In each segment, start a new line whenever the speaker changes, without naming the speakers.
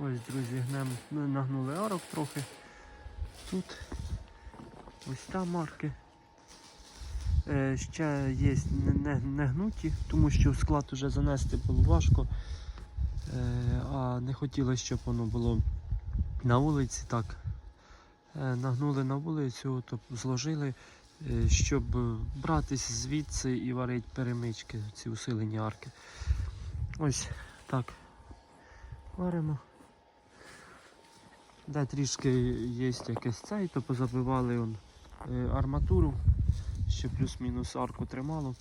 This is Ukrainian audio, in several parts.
Ось, друзі, гнем, ми нагнули арок трохи. Тут ось там марки. Е, ще є не, не, не гнуті, тому що в склад уже занести було важко. Е, а не хотілося, щоб воно було на вулиці. Так. Е, нагнули на вулицю, то зложили, е, щоб братись звідси і варити перемички, ці усилені арки. Ось так. Варимо. Де трішки є якесь цей, то позабивали он, е, арматуру, щоб плюс-мінус арку тримало.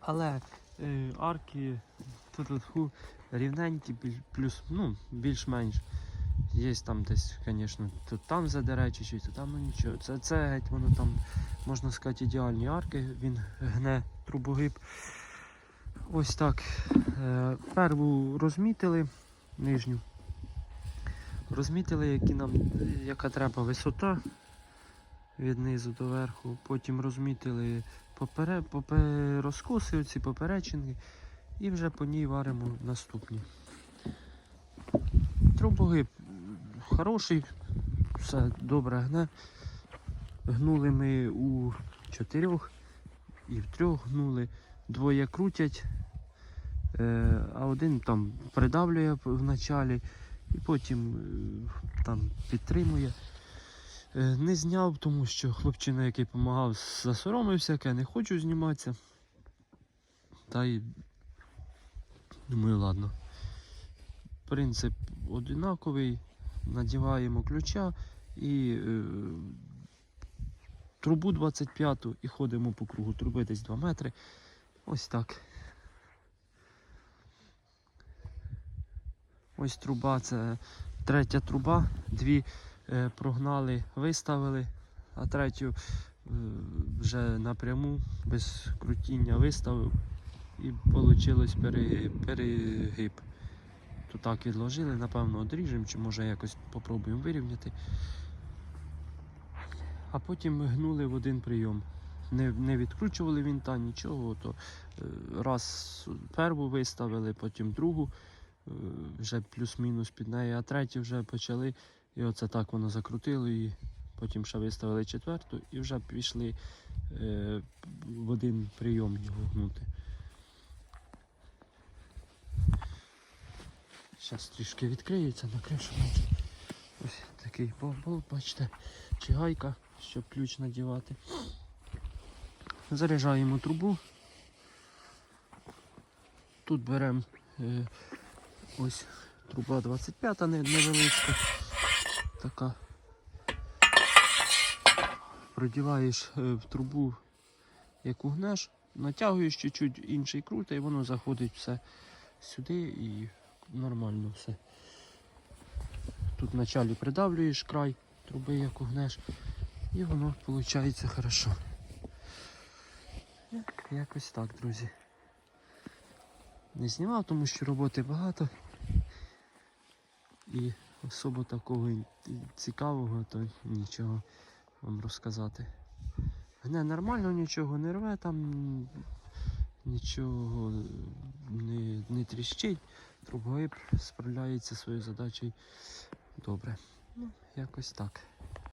Але е, арки ту-ту-ту, рівненькі, плюс, ну, більш-менш. Є там десь, звісно, тут там задере чуть-чуть, то там ну нічого. Це, це геть воно там, можна сказати, ідеальні арки, він гне трубогиб. Ось так. Е, перву розмітили нижню. Розмітили, які нам, яка треба висота від низу до верху. Потім розмітили попере, попе, розкоси, оці поперечинки, і вже по ній варимо наступні. Трубогиб хороший, все добре гне. Гнули ми у чотирьох і в трьох гнули. Двоє крутять, е, а один там придавлює в началі і потім е, там підтримує. Е, Не зняв, тому що хлопчина, який допомагав, засоромився, каже, не хочу зніматися. Та й думаю, ладно. Принцип одинаковий. Надіваємо ключа і е, трубу 25 і ходимо по кругу. Труби десь 2 метри. Ось так. Ось труба, це третя труба. Дві е, прогнали, виставили, а третю е, вже напряму без крутіння виставив і вийшло перегиб. То так відложили, напевно, одріжемо, чи може якось попробуємо вирівняти. А потім гнули в один прийом. Не, не відкручували вінта, нічого. То е, раз перву виставили, потім другу, вже плюс-мінус під нею, а третю вже почали. І оце так воно закрутило і потім ще виставили четверту і вже пішли е, в один прийом його гнути. Зараз трішки відкриється, накришу. Ось такий болт, бачите, чи гайка, щоб ключ надівати. Заряджаємо трубу. Тут беремо е, ось труба 25 не- невеличка. Така. Продіваєш е, в трубу, яку гнеш, натягуєш чуть-чуть інший крут, і воно заходить все сюди і нормально все. Тут вначалі придавлюєш край труби, яку гнеш, і воно виходить хорошо. Якось так, друзі. Не знімав, тому що роботи багато. І особо такого цікавого, то нічого вам розказати. Гне нормально, нічого не рве, там нічого не, не тріщить. Трубогиб справляється своєю задачею добре. Ну, якось так.